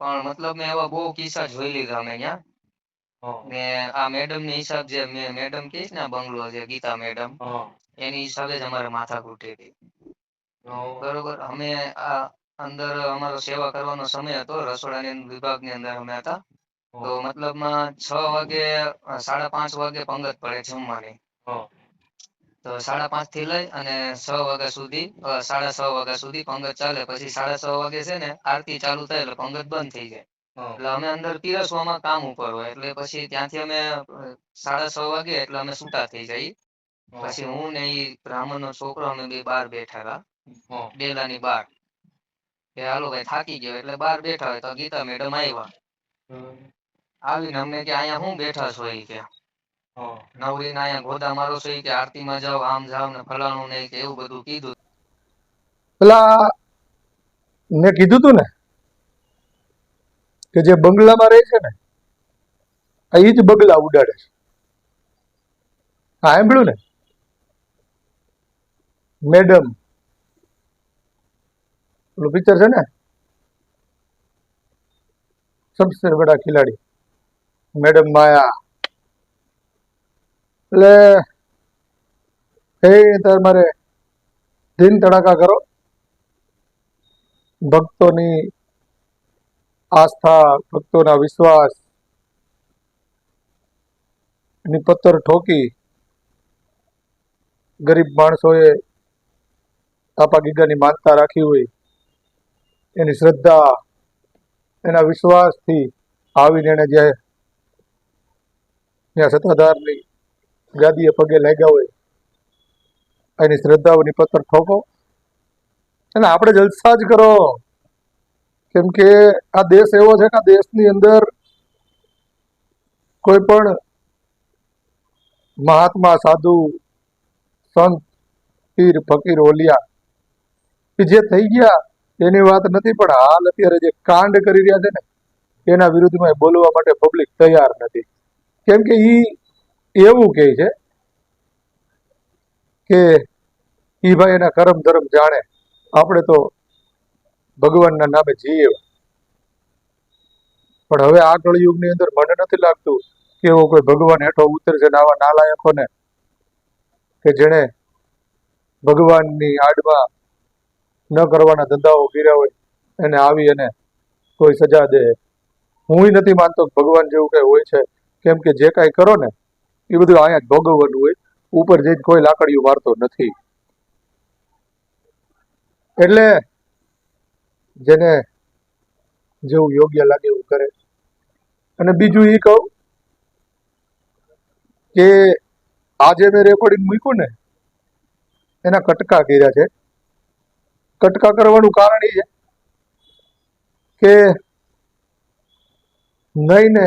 પણ મતલબ મેં એવા બહુ કિસ્સા જોઈ લીધા મેં ત્યાં ને આ મેડમની હિસાબ જે મેં મેડમ કહીશ ને બંગલો છે ગીતા મેડમ એની હિસાબે જ અમારે માથા કૂટી હતી બરોબર અમે આ અંદર અમારો સેવા કરવાનો સમય હતો રસોડાની વિભાગની અંદર અમે હતા. તો મતલબમાં છ વાગે સાડા પાંચ વાગે પંગત પડે જમવાની. તો સાડા પાંચથી લઈ અને છ વાગ્યા સુધી સાડા છ વાગ્યા સુધી પંગત ચાલે. પછી સાડા છ વાગે છે ને આરતી ચાલુ થાય એટલે પંગત બંધ થઈ જાય. એટલે અમે અંદર પીરસવામાં કામ ઉપર હોય. એટલે પછી ત્યાંથી અમે સાડા છ વાગે એટલે અમે છૂટા થઈ જઈએ. પછી હું ને એ બ્રાહ્મણ નો છોકરો અમે બે બાર બેઠા હતા. હા. ડેલાની બાર. કે હાલો ભાઈ થાકી ગયો એટલે બાર બેઠા હોય તો ગીતા મેડમ આવ્યા આવીને અમને કે અહીંયા હું બેઠા છો એ કે. હા નવરીને અહીંયા ગોદા મારો છે કે આરતીમાં જાવ આમ જાવ ને ફલાણું ને કે એવું બધું કીધું. પેલા મેં કીધું તું ને કે જે બંગલામાં રહે છે ને ઈ જ બંગલા ઉડાડે છે. હા, સાંભળ્યું ને? મેડમ. પેલું પિક્ચર છે ને? સબસે બડા ખિલાડી. મેડમ માયા. એટલે એ તમારે દિન તડાકા કરો. ભક્તોની આસ્થા, ભક્તોના વિશ્વાસની પથ્થર ઠોકી ગરીબ માણસોએ તાપા ગીગાની માનતા રાખી હોય, એની શ્રદ્ધા, એના વિશ્વાસથી આવીને એને જે ત્યાં સત્તાધારની ગાદીએ પગે લાગ્યા હોય, એની શ્રદ્ધાઓની પત્તર ઠોકો. અને આપણે જલસા જ કરો. કેમ કે આ દેશ એવો છે કે આ દેશની અંદર કોઈ પણ મહાત્મા, સાધુ, સંત, પીર, ફકીર, ઓલિયા, કે જે થઈ ગયા, એની વાત નથી, પણ હાલ અત્યારે જે કાંડ કરી રહ્યા છે ને, એના વિરુદ્ધમાં બોલવા માટે પબ્લિક તૈયાર નથી. કેમ કે ઈ એવું કહે છે કે ઈ ભાઈ એના કરમ ધર્મ જાણે. આપણે તો ભગવાનના નામે જઈએ પણ હવે આ કળયુગની અંદર મને નથી લાગતું કે એવો કોઈ ભગવાન હેઠો ઉતરશે ને આવા નાલાયકોને કે જેણે ભગવાનની આડમાં ન કરવાના ધંધાઓ કર્યા હોય, એને આવી અને કોઈ સજા દે. હું નથી માનતો ભગવાન જેવું કઈ હોય છે. કેમ કે જે કાંઈ કરો ને એ બધું અહીંયા ભોગવવાનું હોય. ઉપર જઈને કોઈ લાકડીઓ મારતો નથી. એટલે જેને જેવું યોગ્ય લાગે એવું કરે. અને બીજું એ કહું કે આજે મેં રેકોર્ડિંગ મૂક્યું ને, એના કટકા કર્યા છે. કટકા કરવાનું કારણ એ છે કે નહીં ને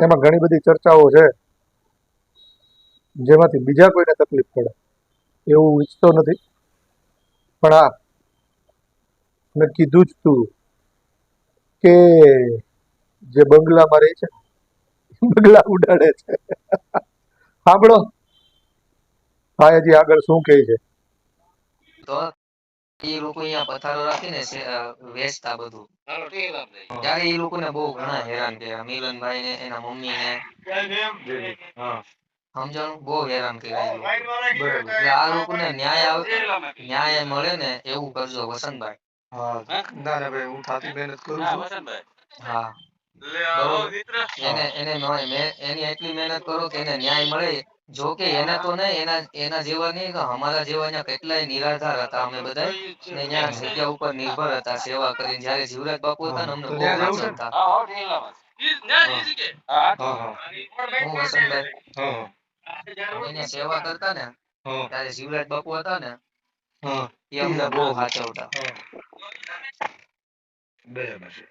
એમાં ઘણી બધી ચર્ચાઓ છે. જેમાંથી બીજા કોઈને તકલીફ પડે, એવું ઈચ્છતો નથી. પણ આ, મેં કીધું જ તું કે જે બંગલામાં રહે છે બંગલા ઉડાડે છે. સાંભળો. હા હજી આગળ શું કહે છે? એ લોકો અહીંયા પથારો રાખીને વેચતા બધું. ત્યારે એ લોકોને બહુ ઘણા હેરાન કર્યા. મિલનભાઈ ને એના મમ્મી ને હા સમજાણું? બહુ હેરાન કર્યા આ લોકોને ન્યાય આવે ન્યાય મળે ને એવું કરજો વસંતભાઈ. હા. ના ના ભાઈ હું થાતી મહેનત કરું છું. હા. એને એને એની એટલી મહેનત કરો કે એને ન્યાય મળે. જો કે એને તો નહીં એના એના જેવા નહીં અમારા જેવા અહીંયા કેટલાય નિરાધાર હતા અમે બધા ને અહીંયા જગ્યા ઉપર નિર્ભર હતા સેવા કરીને. જ્યારે જીવરાજ બાપુ હતા ને અમને બહુ ત્યાં જવું છે? ને? વાંચતા હા હા. હું વસંતભાઈ. હા અમે અહીંયા સેવા કરતા ને ત્યારે જીવરાજ બાપુ હતા ને એ અમને બહુ સાચવતા બરાબર છે.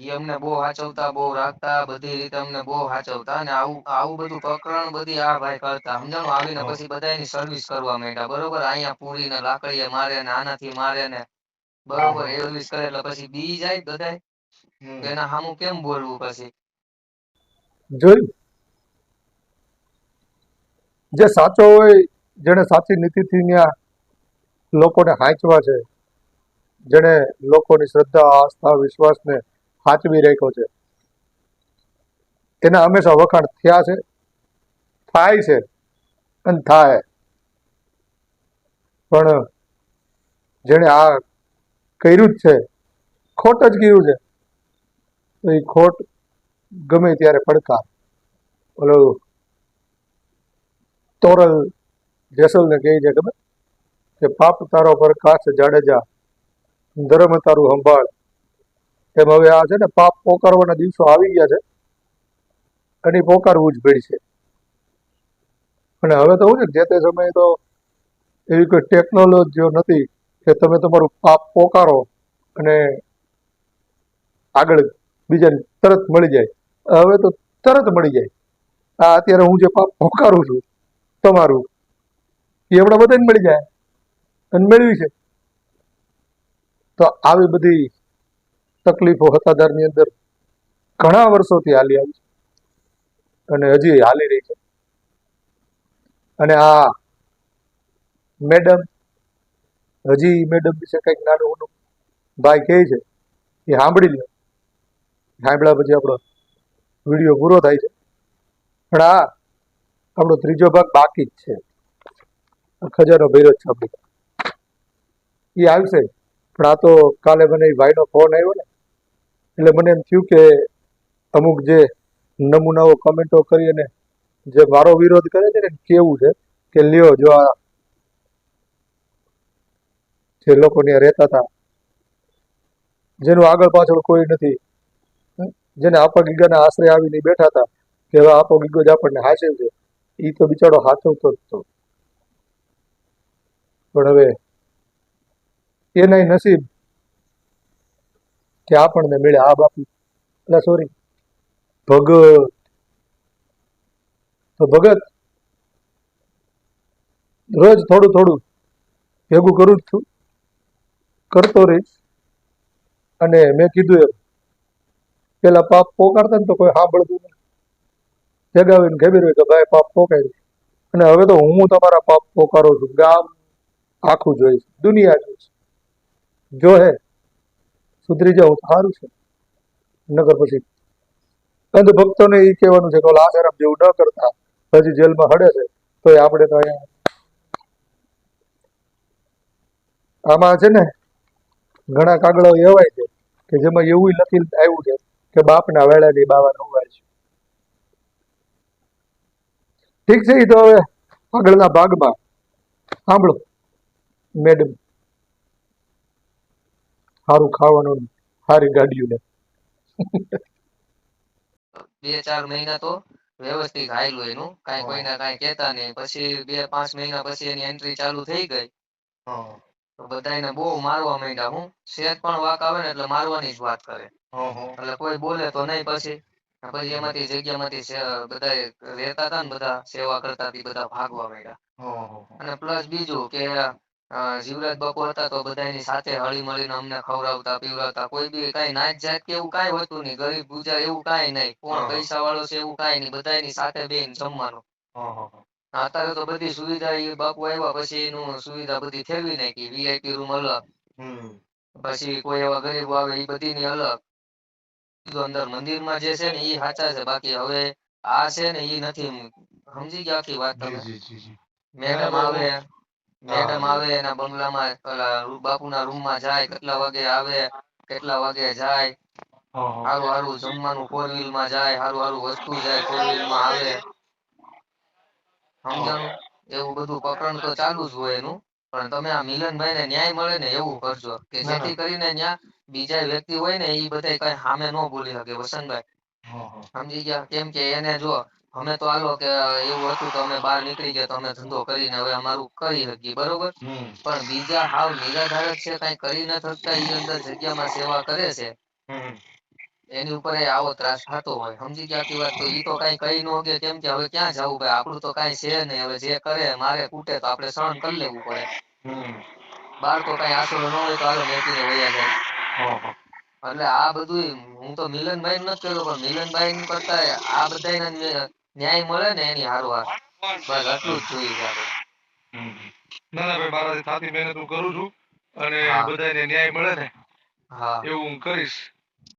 એ અમને બહુ હાચવતા બહુ રાખતા બધી રીતે અમને બહુ હાચવતા અને આવું આવું બધું પ્રકરણ બધી આ ભાઈ કરતા. સમજણ? આવીને પછી બધા એની સર્વિસ કરવા માંડ્યા. બરોબર? અહીંયા પૂરી ને લાકડીએ મારે ને આનાથી મારે ને બરોબર? સર્વિસ કરે એટલે પછી બી જાય બધાય. એના સામું કેમ બોલવું પછી? જોયું? જે સાચો હોય જેને સાચી નીતિથી ત્યાં લોકોને હાંચવા છે જેને લોકોની શ્રદ્ધા આસ્થા વિશ્વાસને સાચવી રાખ્યો છે. તેના હંમેશા વખાણ થયા છે, થાય છે અને થાય. પણ જેણે આ કર્યું જ છે, ખોટ જ કર્યું છે એ ખોટ ગમે ત્યારે પડકાર. ઓલો તોરલ જેસલને કહે છે ગમે કે પાપ તારો પર કાચ જાડેજા, ધર્મ તારું સંભાળ. એમ હવે આ છે ને પાપ પોકારવાના દિવસો આવી ગયા છે. અને પોકારવું જ પડશે. અને હવે તો શું છે જે તે સમયે તો એવી કોઈ ટેકનોલોજીઓ નથી કે તમે તમારું પાપ પોકારો અને આગળ બીજાને તરત મળી જાય. હવે તો તરત મળી જાય. આ અત્યારે હું જે પાપ પોકારું છું તમારું, એ હમણાં બધાને મળી જાય. અને મેળવી છે. તો આવી બધી તકલીફો હતાદારની અંદર. ઘણા વર્ષોથી હાલી આવી છે. અને હજી હાલી રહી છે. અને આ મેડમ, હજી મેડમ વિશે કંઈક નાનું મોટું ભાઈ કહે છે, એ સાંભળી લે સાંભળ્યા પછી આપણો વીડિયો પૂરો થાય છે. પણ આ આપણો ત્રીજો ભાગ બાકી જ છે. ખજાનો ભર્યો જ છે એ આવશે. પણ આ તો કાલે મને ભાઈનો ફોન આવ્યો ને એટલે મને એમ થયું કે અમુક જે નમૂનાઓ કમેન્ટો કરી જે મારો વિરોધ કરે છે ને કેવું છે કે લ્યો જો આ જે લોકો ત્યાં રહેતા હતા, જેનું આગળ પાછળ કોઈ નથી? જેને આપો ગીગાના આશરે આવીને બેઠા હતા કે હવે આપો ગીગો જ આપણને હાસિલ છે એ તો બિચારો હાથવતો જ હતો પણ હવે એના નસીબ કે આપણને મળે આ બાપુ. એટલે સોરી ભગત. તો ભગત, રોજ થોડું થોડું ભેગું કરું જ છું. કરતો રહીશ. અને મેં કીધું એમ, પેલા પાપ પોકારતા ને તો કોઈ સાંભળતું નહીં જગાવીને ખબર હોય કે ભાઈ પાપ પોકાય અને હવે તો હું તમારા પાપ પોકારો છું. ગામ આખું જોઈશ. દુનિયા જોઈશ. જો હે સુધરી જાઓ સારું છે. નગર પછી અંધ ભક્તોને એ કહેવાનું છે કે આસારામ જેવું ન કરતા, હજી જેલમાં હડે છે તો આપણે તો અહીંયા આમાં છે ને ઘણા કાગળો એવાય છે કે જેમાં એવું લખી આવ્યું છે કે બાપના વેળાની બાવા નવાય છે. ઠીક છે એ તો હવે આગળના ભાગમાં. સાંભળો, મેડમ. સારું ખાવાનું સારી ગાડીઓ બે ચાર મહિના તો વ્યવસ્થિત હાલ્યું એનું. કાંઈ કોઈને કાંઈ કહેતા નહીં. પછી બે પાંચ મહિના પછી એની એન્ટ્રી ચાલુ થઈ ગઈ. હા. તો બધાયને બહુ મારવા માંડ્યા હું. સેજ પણ વાક આવે ને એટલે મારવાની જ વાત કરે. એટલે કોઈ બોલે તો નહીં પછી. પછી એમાંથી જગ્યામાંથી બધા બધાય રહેતા હતા ને બધા સેવા કરતા બધા ભાગવા માંડ્યા. અને પ્લસ બીજું કે જીવરાજ બાપુ હતા તો બધાની સાથે હળી મળીને અમને ખવડાવતા પીવડાવતા. કોઈ બી કઈ નાચ જાત કે એવું કઈ હોતું નહીં. ગરીબ ગુજર એવું કઈ નહીં. કોણ પૈસા વાળો છે એવું કઈ નહીં. બધાની સાથે બેન જમવાનું. અત્યારે તો બધી સુવિધા એ બાપુ આવ્યા પછી એનું સુવિધા બધી ફેરવી નાખી. વીઆઈપી રૂમ અલગ. પછી કોઈ એવા ગરીબ આવે એ બધીની અલગ. અંદર અંદર મંદિરમાં જે છે ને એ સાચા છે. બાકી હવે આ છે ને એ નથી. સમજી ગયા આખી વાત તમે? મેડમ આવે. મેડમ આવે એના બંગલામાં બાપુના રૂમમાં જાય કેટલા વાગે આવે કેટલા વાગે જાય. હારું હારું જમવાનું ફોર વ્હીલમાં જાય હારું હારું વસ્તુ જાય ફોર વ્હીલમાં આવે. સમજાણું? એવું બધું પ્રકરણ તો ચાલુ જ હોય એનું. પણ તમે આ મિલનભાઈ ને ન્યાય મળે ને એવું કરજો. કે. જેથી કરીને ત્યાં બીજા વ્યક્તિ હોય ને એ બધા કઈ સામે ન બોલી શકે વસંતભાઈ. સમજી ગયા? કેમ કે એને જો અમે તો હાલો કે એવું હતું તો અમે બહાર નીકળી ગયા તો અમે ધંધો કરીને હવે અમારું કરી શકીએ બરોબર? પણ બીજા હાવ નિરાધાર જ છે કઈ કરી ન શકતા એ અંદર જગ્યામાં સેવા કરે છે. એની ઉપર એ આવો ત્રાસ થતો હોય સમજી ગયા કે વાત? તો એ તો કઈ કહી નો કે કેમ કે હવે ક્યાં જવું ભાઈ? આપણું તો કઈ છે નહીં હવે જે કરે મારે કૂટે તો આપણે સહન કરી લેવું પડે. બાર તો કઈ આસરો ન હોય તો હાલો મેકીને વયા જાય. એટલે આ બધું હું તો મિલનભાઈ નથી કર્યો પણ મિલનભાઈ નું કરતા આ બધા ન્યાય મળે ને એની હારવાર બસ આટલું જ જોઈએ. ના ના ભાઈ મારાથી થતી મહેનત હું કરું છું અને. બધાને ન્યાય મળે ને હા. એવું હું કરીશ.